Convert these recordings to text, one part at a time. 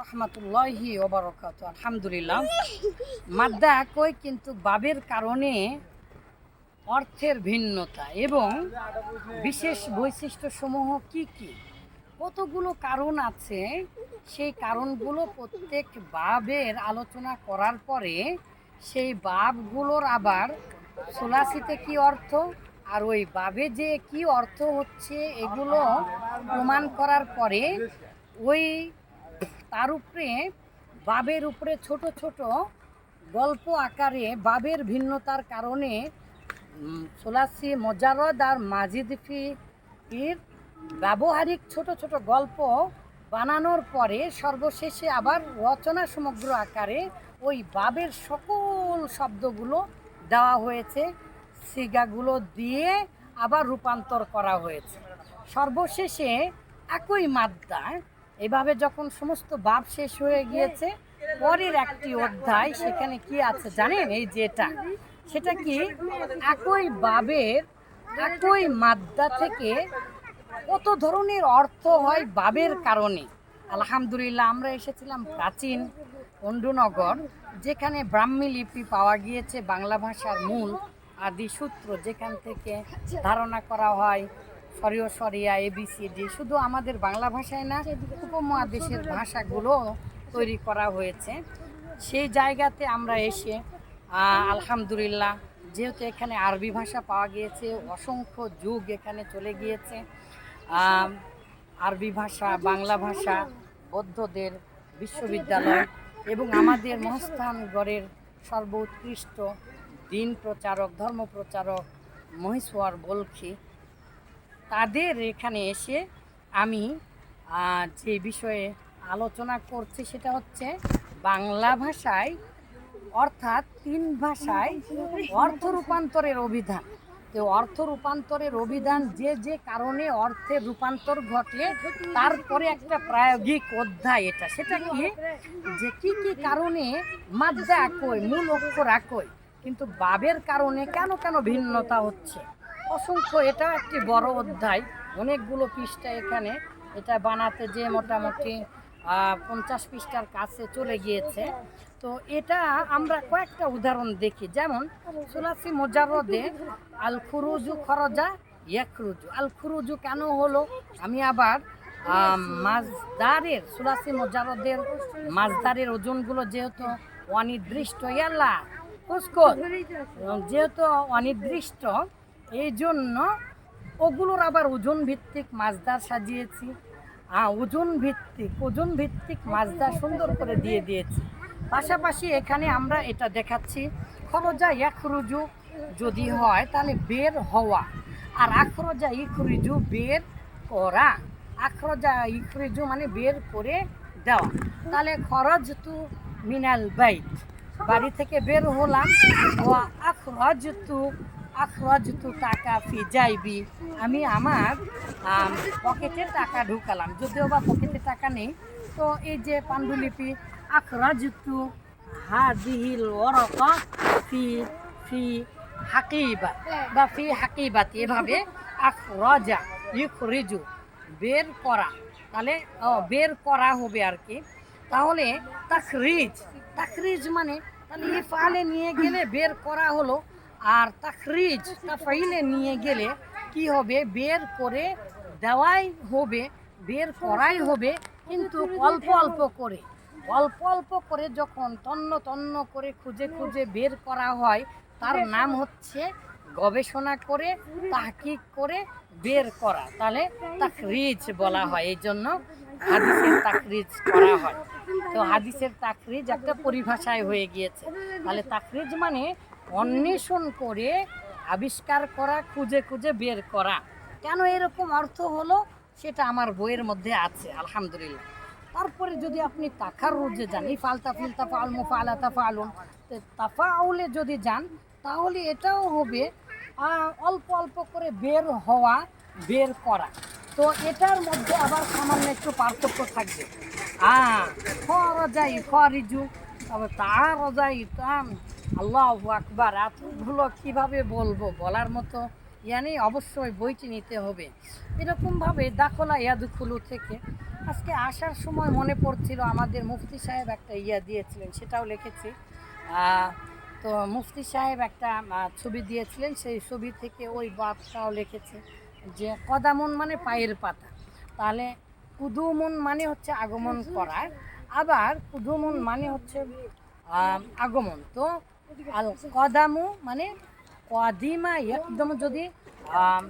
রহমতুল্লাহি ওবরকাত আলহামদুলিল্লাহ। মাদ্দা একই কিন্তু বাবের কারণে অর্থের ভিন্নতা এবং বিশেষ বৈশিষ্ট্যসমূহ কি কি? কতগুলো কারণ আছে, সেই কারণগুলো প্রত্যেক বাবের আলোচনা করার পরে সেই বাবগুলোর আবার সোলাসিতে কি অর্থ? আর ওই বাবে যে কি অর্থ হচ্ছে, এগুলো প্রমাণ করার পরে ওই তার উপরে বাবের উপরে ছোট ছোট গল্প আকারে বাবের ভিন্নতার কারণে সোলাসি মজারদ আর মাজিদফি এর ব্যবহারিক ছোট ছোট গল্প বানানোর পরে সর্বশেষে আবার রচনা সমগ্র আকারে ওই বাবের সকল শব্দগুলো দেওয়া হয়েছে, সিগাগুলো দিয়ে আবার রূপান্তর করা হয়েছে। সর্বশেষে একই মাদ্দা এভাবে যখন সমস্ত বাপ শেষ হয়ে গিয়েছে, পরের একটি অধ্যায় সেখানে কি আছে জানেন এই যেটা সেটা কি? একই বাবের, একই মাদ্দা থেকে কত ধরনের অর্থ হয় বাবের কারণে? আলহামদুলিল্লাহ, আমরা এসেছিলাম প্রাচীন অন্ডুনগর যেখানে ব্রাহ্মী লিপি পাওয়া গিয়েছে বাংলা ভাষার মূল আদি সূত্র, যেখান থেকে ধারণা করা হয় সরিয় সরিয়া এবিসিডি শুধু আমাদের বাংলা ভাষায় না, উপমহাদেশের ভাষাগুলো তৈরি করা হয়েছে। সেই জায়গাতে আমরা এসে আলহামদুলিল্লাহ, যেহেতু এখানে আরবি ভাষা পাওয়া গিয়েছে, অসংখ্য যুগ এখানে চলে গিয়েছে আরবি ভাষা, বাংলা ভাষা, বৌদ্ধদের বিশ্ববিদ্যালয় এবং আমাদের মহস্থানগড়ের সর্বোৎকৃষ্ট দিন প্রচারক, ধর্ম প্রচারক মহেশ্বর বলখি তাদের এখানে এসে আমি যে বিষয়ে আলোচনা করছি সেটা হচ্ছে বাংলা ভাষায়, অর্থাৎ তিন ভাষায় অর্থ রূপান্তরের অভিধান। তো অর্থ রূপান্তরের অভিধান যে যে কারণে অর্থের রূপান্তর ঘটে, তারপরে একটা প্রায়োগিক অধ্যায় এটা। সেটা কি? যে কি কি কারণে মাদ্দা একই মূল অক্ষর একই, কিন্তু বাবের কারণে কেন কেন ভিন্নতা হচ্ছে? অসংখ্য এটা একটি বড় অধ্যায়। অনেকগুলো পৃষ্ঠা এখানে। এটা বানাতে যে মোটামুটি পঞ্চাশ পৃষ্ঠার কাছে চলে গিয়েছে। তো এটা আমরা কয়েকটা উদাহরণ দেখি। যেমন সুলাসি মোজারদে আল খুরুজু খরজা ইয়াকরুজু আল খুরুজু কেন হলো? আমি আবার আহ, মাজদারের সুলাসি মোজারদের মাজদারের ওজনগুলো যেহেতু অনির্দিষ্ট ইয়াল্লা যেহেতু অনির্দিষ্ট এই জন্য ওগুলোর আবার ওজন ভিত্তিক মাছদার সাজিয়েছি। ওজন ভিত্তিক ওজন ভিত্তিক মাছদার সুন্দর করে দিয়ে দিয়েছি। পাশাপাশি এখানে আমরা এটা দেখাচ্ছি, খরজা ইয়াখরুজু যদি হয় তাহলে বের হওয়া, আর আখরজা ইখরুজু বের করা, আখরজা ইখরুজু মানে বের করে দেওয়া। তাহলে খরচ তু মিনাল বাইট বাড়ি থেকে বের হলাম আখরজ তু আখরজ তু টাকা ফি যাইবি আমি আমার আম, পকেটে টাকা ঢুকালাম। যদিও বা পকেটে টাকা নেই তো এই যে পাণ্ডুলিপি আখরজ তু হাদিহিল ওরকা ফি ফি হাকিবা বা ফি হাকিবাতি এভাবে আখরজা ইখরিজু বের করা। তাহলে বের করা হবে আর কি। তাহলে তাখরিজ তাখরিজ মানে তাহলে ইফালে নিয়ে গেলে বের করা হলো। আর তাখরিজ, তাফাইলে নিয়ে গেলে কি হবে? বের করে দেওয়াই হবে, বের করাই হবে, কিন্তু অল্প অল্প করে। অল্প অল্প করে যখন তন্ন তন্ন করে খুঁজে খুঁজে বের করা হয়, তার নাম হচ্ছে গবেষণা করে, তাহকিক করে বের করা। তাহলে তাকরিজ বলা হয়, এই জন্য হাদিসের তাকরিজ করা হয়। তো হাদিসের তাকরিজ একটা পরিভাষায় হয়ে গিয়েছে। তাহলে তাকরিজ মানে অন্বেষণ করে আবিষ্কার করা, খুঁজে খুঁজে বের করা। কেন এরকম অর্থ হলো? সেটা আমার বইয়ের মধ্যে আছে, আলহামদুলিল্লাহ। তারপরে যদি আপনি তাখার রুজে যান, এই ফালতা ফাল মুফালা তাফালুন তো তাফাউলে যদি যান, তাহলে এটাও হবে অল্প অল্প করে বের হওয়া, বের করা। তো এটার মধ্যে আবার সামান্য একটু পার্থক্য থাকবে। আহ খরজাই খরিজু তবে তার রজাই, তাম আল্লাহ আকবার, এতগুলো কীভাবে বলব বলার মতো ইয়ানি অবশ্যই বইটি নিতে হবে। এরকমভাবে দাখলা ইয়াদুখুলু থেকে আজকে আসার সময় মনে পড়ছিল, আমাদের মুফতি সাহেব একটা ইয়া দিয়েছিলেন, সেটাও লিখেছি। তো মুফতি সাহেব একটা ছবি দিয়েছিলেন, সেই ছবি থেকে ওই বাপটাও লিখেছে যে, কদামন মানে পায়ের পাতা। তাহলে কুদুমন মানে হচ্ছে আগমন করা আবার কুদুমন মানে হচ্ছে আগমন। তো কদামু মানে কদিমা একদম যদি আম,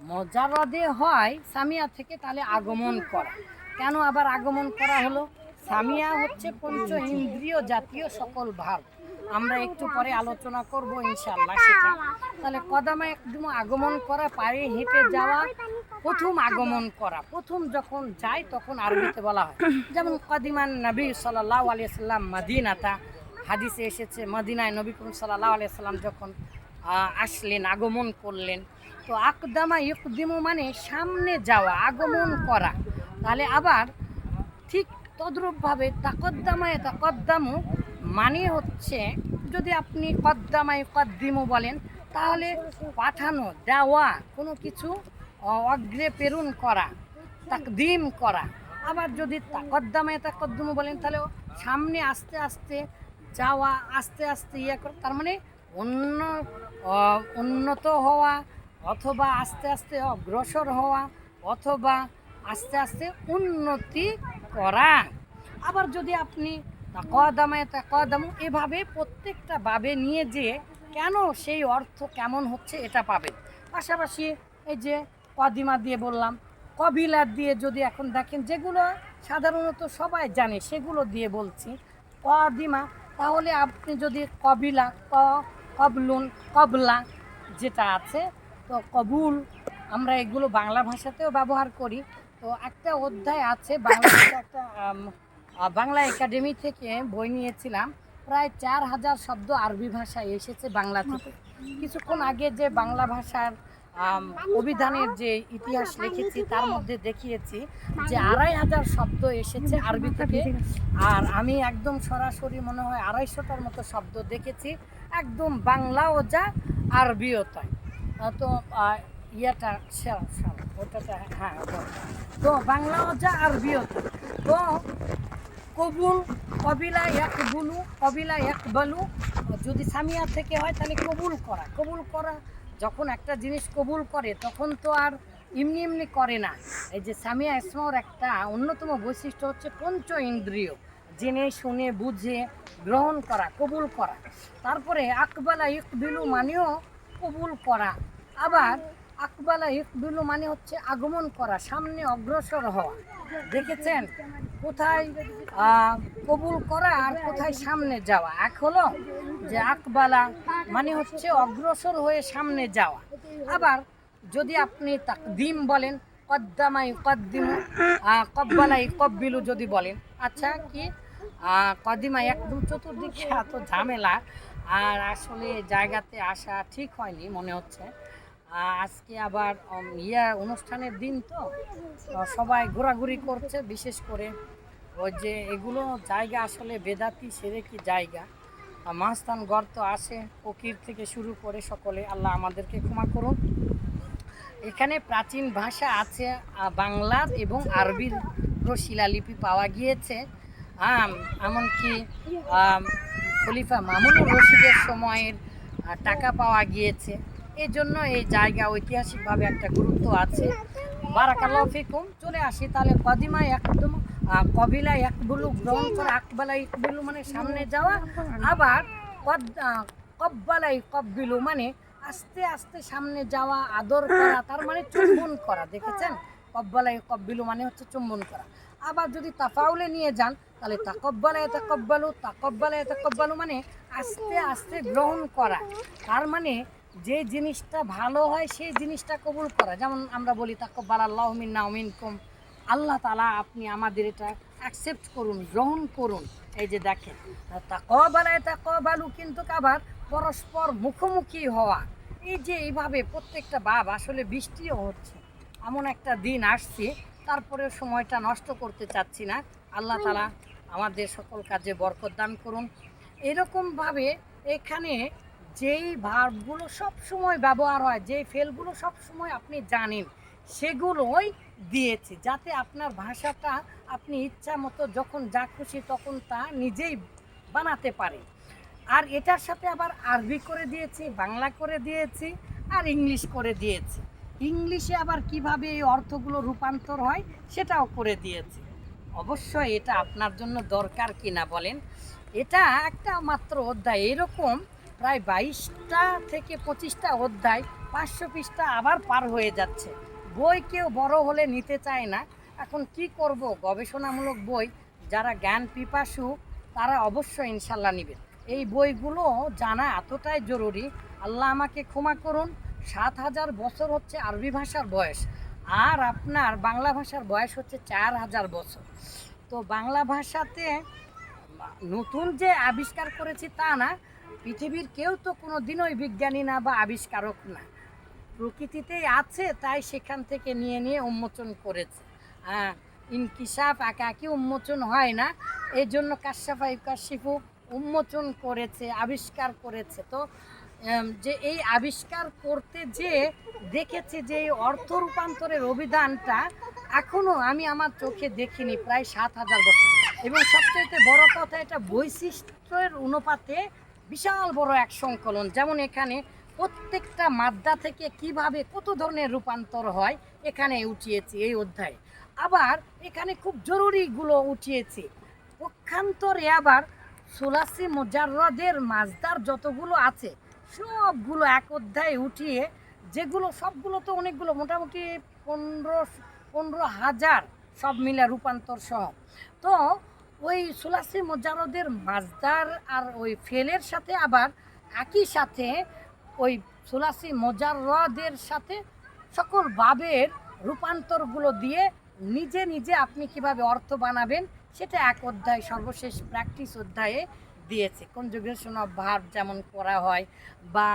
মজারদে হয় সামিয়া থেকে তাহলে আগমন করা। কেন আবার আগমন করা হলো? সামিয়া হচ্ছে পঞ্চ ইন্দ্রিয় জাতীয় সকল ভাব আমরা একটু পরে আলোচনা করব ইনশাল্লাহ সেটা। তাহলে কদামা একদম আগমন করা পায়ে হেঁটে যাওয়া প্রথম আগমন করা। প্রথম যখন যায় তখন আরবিতে বলা হয়। যেমন কদিমান নবী সাল্লাহ আলিয়া সাল্লাম মদিনাতা। হাদিসে এসেছে, মদিনায় নবী করিম সাল্লাহ আলিয়া সাল্লাম যখন আসলেন, আগমন করলেন, তো আকদামা ইকদিমু মানে সামনে যাওয়া, আগমন করা। তাহলে আবার ঠিক তদ্রূপভাবে তাকদ্দামায় তাকদ্দামু মানে হচ্ছে, যদি আপনি কদ্দামায় কদ্দিমু বলেন, তাহলে পাঠানো, দেওয়া, কোনো কিছু অগ্রে প্রেরণ করা, তাকদিম করা। আবার যদি তাকদ্দামায় তাকদ্দমু বলেন তাহলে সামনে আস্তে আস্তে যাওয়া, আস্তে আস্তে ইয়ে করা, তার মানে অন্য উন্নত হওয়া অথবা আস্তে আস্তে অগ্রসর হওয়া অথবা আস্তে আস্তে উন্নতি করা। আবার যদি আপনি কদামায় কদামু এভাবে প্রত্যেকটা বাবে নিয়ে যে কেন সেই অর্থ কেমন হচ্ছে এটা পাবেন? পাশাপাশি এই যে কদিমা দিয়ে বললাম, কবিলা দিয়ে যদি এখন দেখেন, যেগুলো সাধারণত সবাই জানে, সেগুলো দিয়ে বলছি। কদিমা তাহলে আপনি যদি কবিলা, ক, কবলুন, কবলা যেটা আছে, তো কবুল, আমরা এগুলো বাংলা ভাষাতেও ব্যবহার করি। তো একটা অধ্যায় আছে বাংলা একটা বাংলা একাডেমি থেকে বই নিয়েছিলাম। প্রায় চার হাজার শব্দ আরবি ভাষায় এসেছে বাংলা থেকে কিছুক্ষণ আগে যে বাংলা ভাষার অভিধানের যে ইতিহাস লিখেছি, তার মধ্যে দেখিয়েছি যে আড়াই হাজার শব্দ এসেছে আরবি থেকে। আর আমি একদম সরাসরি মনে হয় আড়াইশোটার মতো শব্দ দেখেছি। একদম বাংলাও যা, আরবিও তাই। তো ইয়েটা ওটাটা হ্যাঁ। তো বাংলাও যা, আরবিও তাই। তো কবুল, কবিলা এক বুলু কবিলা এক বালু যদি সামিয়া থেকে হয় তাহলে কবুল করা কবুল করা যখন একটা জিনিস কবুল করে, তখন তো আর এমনি এমনি করে না। এই যে সামিয়া ইসমার একটা অন্যতম বৈশিষ্ট্য হচ্ছে পঞ্চ ইন্দ্রিয়। জেনে, শুনে, বুঝে, গ্রহণ করা, কবুল করা। তারপরে আকবালা ইকবিলু মানেও কবুল করা। আবার আকবালা ইকবিলু মানে হচ্ছে আগমন করা, সামনে অগ্রসর হওয়া। দেখেছেন? কোথায় কবুল করা আর কোথায় সামনে যাওয়া? এক হলো যে আকবালা মানে হচ্ছে অগ্রসর হয়ে সামনে যাওয়া। আবার যদি আপনি তাকদিম বলেন কদ্দামাই কদ্দিমু কব্বালাই কব্বিলু যদি বলেন আচ্ছা কি আহ, কদিমা একদম চতুর্দিকে এত ঝামেলা আর আসলে জায়গাতে আসা ঠিক হয়নি মনে হচ্ছে। আজকে আবার ইয়া অনুষ্ঠানের দিন তো সবাই ঘোরাঘুরি করছে বিশেষ করে ওই যে এগুলো জায়গা আসলে বেদাতি সেরে কি জায়গা? মাস্তান গর্ত আসে, ফকির থেকে শুরু করে সকলে, আল্লাহ আমাদেরকে ক্ষমা করুন। এখানে প্রাচীন ভাষা আছে বাংলার এবং আরবির শিলালিপি পাওয়া গিয়েছে। এমনকি খলিফা মামুনুর রশিদের সময়ের টাকা পাওয়া গিয়েছে। এই জন্য এই জায়গা ঐতিহাসিকভাবে একটা গুরুত্ব আছে। বারাকাল্লাহ ফিকুম, চলে আসি তাহলে কদিমা একদম কবিলা একবুলু গ্রহণ করা আকবালা ইকবিলু মানে সামনে যাওয়া, আবার কব্বালাই কব্বিলু মানে আস্তে আস্তে সামনে যাওয়া, আদর করা, তার মানে চুম্বন করা, দেখেছেন? কব্বালাই কব্বিলু মানে হচ্ছে চুম্বন করা। আবার যদি তাফাউলে নিয়ে যান, তাহলে তাকব্বালায় তাকব্বালু তাকব্বালায় তাকব্বালু মানে আস্তে আস্তে গ্রহণ করা। তার মানে যে জিনিসটা ভালো হয় সেই জিনিসটা কবুল করা। যেমন আমরা বলি তাকব্বাল আল্লাহ মিন্না মিনকুম। আল্লাহ তালা আপনি আমাদের এটা অ্যাকসেপ্ট করুন, গ্রহণ করুন। এই যে দেখেন তাকবালায় তাকবালু কিন্তু আবার পরস্পর মুখোমুখি হওয়া। এই যে এইভাবে প্রত্যেকটা বাপ আসলে বৃষ্টিও হচ্ছে। এমন একটা দিন আসছে তারপরে সময়টা নষ্ট করতে চাচ্ছি না। আল্লাহ তালা আমাদের সকল কাজে বরকত দান করুন। এরকমভাবে এখানে যেই ভার্বগুলো সব সময় ব্যবহার হয়, যেই ফেলগুলো সব সময় আপনি জানেন সেগুলোই দিয়েছি যাতে আপনার ভাষাটা আপনি ইচ্ছা মতো যখন যা খুশি তখন তা নিজেই বানাতে পারে আর এটার সাথে আবার আরবি করে দিয়েছি, বাংলা করে দিয়েছি আর ইংলিশ করে দিয়েছি। ইংলিশে আবার কীভাবে এই অর্থগুলো রূপান্তর হয় সেটাও করে দিয়েছি। অবশ্যই এটা আপনার জন্য দরকার কিনা বলেন? এটা একটা মাত্র অধ্যায়, এরকম প্রায় বাইশটা থেকে পঁচিশটা অধ্যায়, পাঁচশো পৃষ্ঠা আবার পার হয়ে যাচ্ছে। বই কেউ বড় হলে নিতে চায় না। এখন কি করব? গবেষণামূলক বই। যারা জ্ঞান পিপাসু, তারা অবশ্যই ইনশাল্লাহ নেবেন। এই বইগুলো জানা এতটাই জরুরি। আল্লাহ আমাকে ক্ষমা করুন। সাত হাজার বছর হচ্ছে আরবি ভাষার বয়স। আর আপনার বাংলা ভাষার বয়স হচ্ছে চার হাজার বছর। তো বাংলা ভাষাতে নতুন যে আবিষ্কার করেছি তা না, পৃথিবীর কেউ তো কোনো দিনই বিজ্ঞানী না বা আবিষ্কারক না। প্রকৃতিতেই আছে, তাই সেখান থেকে নিয়ে নিয়ে উন্মোচন করেছে। হ্যাঁ ইনকিসাফ একাকি উন্মোচন হয় না এই জন্য কাশ্যাফা ইকাশিফু উন্মোচন করেছে, আবিষ্কার করেছে। তো যে এই আবিষ্কার করতে যে দেখেছি যে এই অর্থ রূপান্তরের অভিধানটা এখনও আমি আমার চোখে দেখিনি, প্রায় সাত হাজার বছর। এবং সবচেয়ে বড় কথা, এটা বৈশিষ্ট্যের অনুপাতে বিশাল বড় এক সংকলন। যেমন এখানে প্রত্যেকটা মাদ্দা থেকে কীভাবে কত ধরনের রূপান্তর হয় এখানে উঠিয়েছি এই অধ্যায়ে। আবার এখানে খুব জরুরিগুলো উঠিয়েছি। পক্ষান্তরে আবার সুলাসি মোজাররদের মাজদার যতগুলো আছে, সবগুলো এক অধ্যায়ে উঠিয়ে, যেগুলো সবগুলো তো অনেকগুলো, মোটামুটি পনেরো পনেরো হাজার সব মিলে রূপান্তর সহ। তো ওই সুলাসি মোজারদের মাজদার আর ওই ফেলের সাথে আবার একই সাথে ওই সুলাসি মোজাররদের সাথে সকল ভাবের রূপান্তরগুলো দিয়ে নিজে নিজে আপনি কীভাবে অর্থ বানাবেন, সেটা এক অধ্যায় সর্বশেষ প্র্যাকটিস অধ্যায়ে দিয়েছে। কনজুগেশন অফ ভার্ব যেমন করা হয় বা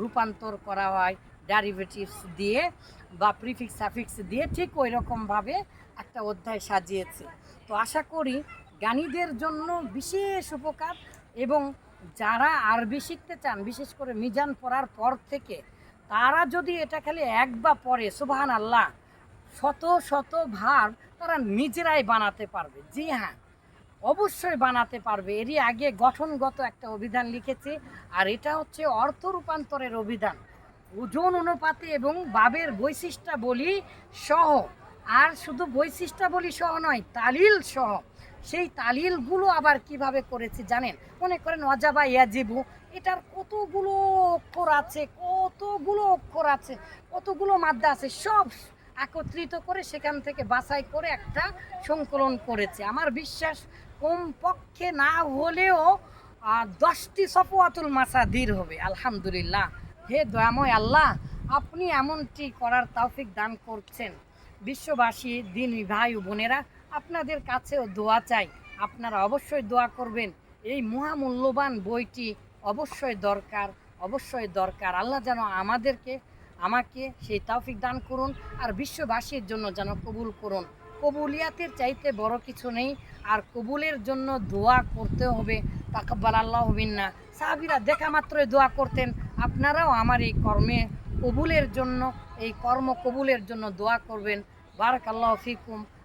রূপান্তর করা হয় ডেরিভেটিভস দিয়ে বা প্রিফিক্স সাফিক্স দিয়ে ঠিক ওই রকমভাবে একটা অধ্যায় সাজিয়েছে। তো আশা করি জ্ঞানীদের জন্য বিশেষ উপকার এবং যারা আরবি শিখতে চান, বিশেষ করে মিজান পড়ার পর থেকে, তারা যদি এটা খালি এক বা পড়ে সুবাহান আল্লাহ শত শত ভার তারা নিজেরাই বানাতে পারবে। জি হ্যাঁ অবশ্যই বানাতে পারবে। এরই আগে গঠনগত একটা অভিধান লিখেছি, আর এটা হচ্ছে অর্থ রূপান্তরের অভিধান। ওজন অনুপাতে এবং বাবের বৈশিষ্ট্যাবলী সহ। আর শুধু বৈশিষ্ট্যাবলী সহ নয়, তালিল সহ। সেই তালিলগুলো আবার কীভাবে করেছি জানেন? মনে করেন অজাবা, ইয়াজিবু, এটার কতগুলো অক্ষর আছে, কতগুলো অক্ষর আছে, কতগুলো মাদ্দা আছে, সব একত্রিত করে সেখান থেকে বাছাই করে একটা সংকলন করেছে। আমার বিশ্বাস কমপক্ষে না হলেও দশটি সফওয়াতুল মাসাদির হবে, আলহামদুলিল্লাহ। হে দয়াময় আল্লাহ, আপনি এমনটি করার তৌফিক দান করছেন। বিশ্ববাসী দিন ভাই বোনেরা আপনাদের কাছেও দোয়া চাই। আপনারা অবশ্যই দোয়া করবেন। এই মহামূল্যবান বইটি অবশ্যই দরকার অবশ্যই দরকার। আল্লাহ যেন আমাদেরকে, আমাকে সেই তৌফিক দান করুন আর বিশ্ববাসীর জন্য যেন কবুল করুন। কবুলিয়াতের চাইতে বড় কিছু নেই, আর কবুলের জন্য দোয়া করতে হবে। তাকাব্বাল আল্লাহ না সাহাবিরা দেখা মাত্রই দোয়া করতেন। আপনারাও আমার এই কর্মে কবুলের জন্য, এই কর্ম কবুলের জন্য দোয়া করবেন। বারাক আল্লাহ ফিকুম।